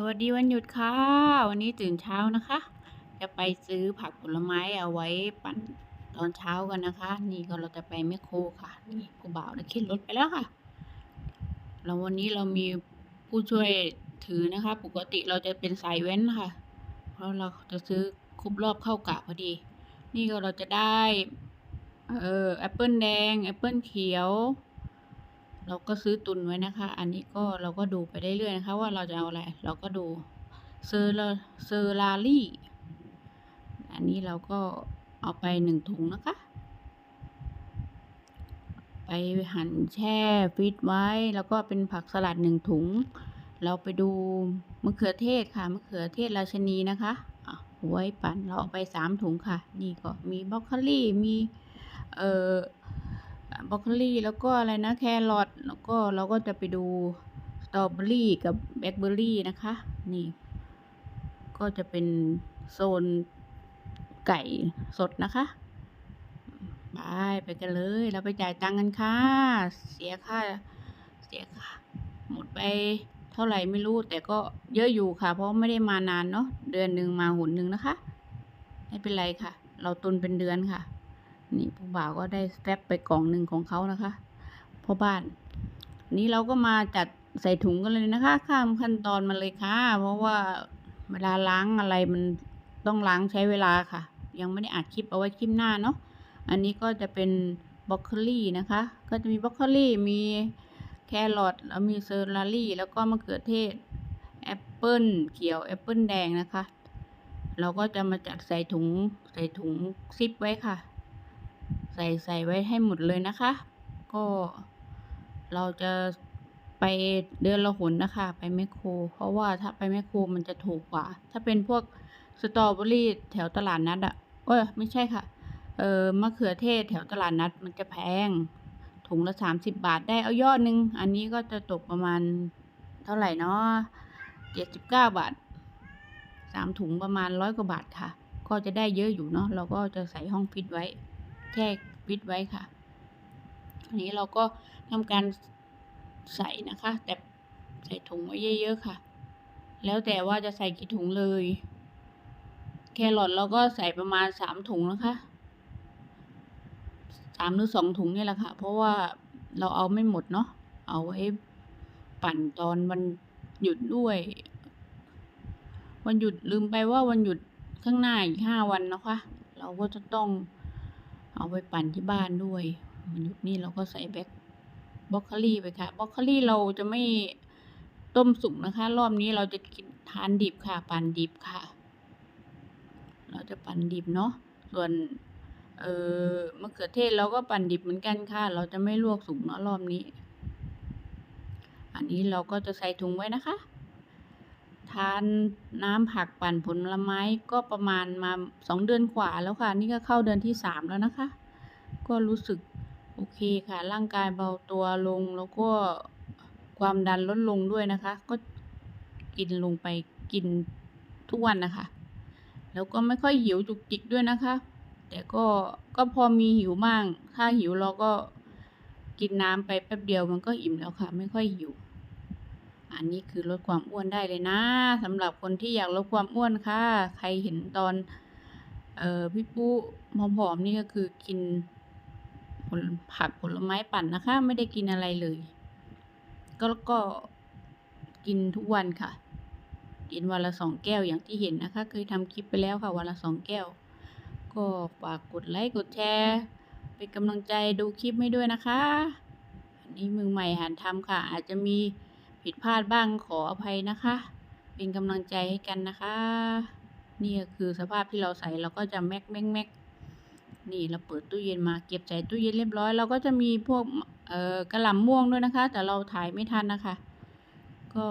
สวัสดีวันหยุดค่ะ วันนี้ตื่นเช้านะคะ จะไปซื้อผักผลไม้เอาไว้ปั่นตอนเช้ากันนะคะ นี่ก็เราจะไปแมคโครค่ะ นี่ผู้บ่าวได้ขึ้นรถไปแล้วค่ะ แล้ววันนี้เรามีผู้ช่วยถือนะคะ ปกติเราจะเป็นสายเว้นค่ะ เพราะเราจะซื้อครบรอบเข้ากะพอดี นี่ก็เราจะได้ เออแอปเปิลแดงแอปเปิลเขียว เราก็ซื้อตุนไว้นะคะ อันนี้ก็เราก็ดูไปเรื่อยๆนะคะ ว่าเราจะเอาอะไร เราก็ดูเซอร์ลาเซอร์ลารี่ อันนี้เราก็เอาไปหนึ่งถุงนะคะ ไปหั่นแช่ฟรีดไว้ แล้วก็เป็นผักสลัดหนึ่งถุง เราไปดูมะเขือเทศค่ะมะเขือเทศราชนีนะคะอะไว้ปั่นเราเอาไปสามถุงค่ะ นี่ก็มีบรอกโคลี่มีเอ่อ บรอกโคลีแล้วก็อะไรนะแครอทแล้วก็เราก็จะไปดูสตรอเบอรี่กับแบล็คเบอรี่นะคะ นี่ ก็จะเป็นโซนไก่สดนะคะไปไปกันเลย เราไปจ่ายตังค์กันค่ะ เสียค่า เสียค่ะหมดไปเท่าไหร่ไม่รู้ แต่ก็เยอะอยู่ค่ะ เพราะไม่ได้มานานเนาะเดือนหนึ่งมาหนหนึ่งนะคะ ไม่เป็นไรค่ะ เราตุนเป็นเดือนค่ะ นี่ผู้บ่าวก็ได้แฟบไปกล่องหนึ่งของเขานะคะพ่อบ้าน นี้เราก็มาจัดใส่ถุงกันเลยนะคะ ข้ามขั้นตอนมาเลยค่ะ เพราะว่าเวลาล้างอะไรมันต้องล้างใช้เวลาค่ะ ยังไม่ได้อัดคลิปเอาไว้คลิปหน้าเนาะอันนี้ก็จะเป็นบรอกโคลี่นะคะ ก็จะมีบรอกโคลี่มีแครอทแล้วมีเซอร์ลารี่แล้วก็มะเขือเทศแอปเปิลเขียวแอปเปิลแดงนะคะ เราก็จะมาจัดใส่ถุงใส่ถุงซิปไว้ค่ะ ใส่ใส่ไว้ให้หมดเลยนะคะ ก็เราจะไปเดือนละหนนะคะ ไปแมคโคร เพราะว่าถ้าไปแมคโครมันจะถูกกว่า ถ้าเป็นพวกสตรอเบอรี่แถวตลาดนัดอะเออไม่ใช่ค่ะ เออมะเขือเทศแถวตลาดนัดมันจะแพง ถุงละสามสิบบาทได้เอายอดหนึ่งอันนี้ก็จะตกประมาณเท่าไหร่เนาะเจ็ดสิบเก้าบาทสามถุงประมาณร้อยกว่าบาทค่ะ ก็จะได้เยอะอยู่เนาะ เราก็จะใส่ห้องฟิตไว้แช่ ฟิตไว้ค่ะอันนี้เราก็ทำการใส่นะคะ แต่ใส่ถุงไว้เยอะๆค่ะ แล้วแต่ว่าจะใส่กี่ถุงเลย แครอทเราก็ใส่ประมาณสามถุงนะคะสามหรือสองถุงนี่แหละค่ะ เพราะว่าเราเอาไม่หมดเนาะเอาไว้ปั่นตอนวันหยุดด้วย วันหยุดลืมไปว่าวันหยุดข้างหน้าอีกห้าวันนะคะ เราก็จะต้อง เอาไปปั่นที่บ้านด้วยหยุดนี้เราก็ใส่แบ็คบล็อกโคลี่ไปค่ะบล็อกโคลี่เราจะไม่ต้มสุกนะคะ รอบนี้เราจะกินทานดิบค่ะ ปั่นดิบค่ะ เราจะปั่นดิบเนาะส่วนเออมะเขือเทศเราก็ปั่นดิบเหมือนกันค่ะ เราจะไม่ลวกสุกเนาะรอบนี้ อันนี้เราก็จะใส่ถุงไว้นะคะ ทานน้ำผักปั่นผลไม้ก็ประมาณมาสองเดือนกว่าแล้วค่ะ นี่ก็เข้าเดือนที่สามแล้วนะคะ ก็รู้สึกโอเคค่ะ ร่างกายเบาตัวลงแล้วก็ความดันลดลงด้วยนะคะ ก็กินลงไปกินทุกวันนะคะ แล้วก็ไม่ค่อยหิวจุกจิกด้วยนะคะ แต่ก็ก็พอมีหิวบ้าง ถ้าหิวเราก็กินน้ำไปแป๊บเดียวมันก็อิ่มแล้วค่ะ ไม่ค่อยหิว อันนี้คือลดความอ้วนได้เลยนะสำหรับคนที่อยากลดความอ้วนค่ะ ใครเห็นตอนเออพี่ปุ๊ผอมๆนี่ก็คือกินผลผักผลไม้ปั่นนะคะ ไม่ได้กินอะไรเลย ก็ก็กินทุกวันค่ะ กินวันละสองแก้วอย่างที่เห็นนะคะ เคยทำคลิปไปแล้วค่ะวันละสองแก้ว ก็ฝากกดไลค์กดแชร์เป็นกำลังใจดูคลิปให้ด้วยนะคะ อันนี้มือใหม่หัดทำค่ะ อาจจะมี ผิดพลาดบ้างขออภัยนะคะ เป็นกำลังใจให้กันนะคะ นี่คือสภาพที่เราใส่เราก็จะแม็กแม็กแม็กนี่เราเปิดตู้เย็นมาเก็บใส่ตู้เย็นเรียบร้อย เราก็จะมีพวกเอ่อกระหล่ำม่วงด้วยนะคะ แต่เราถ่ายไม่ทันนะคะ ก็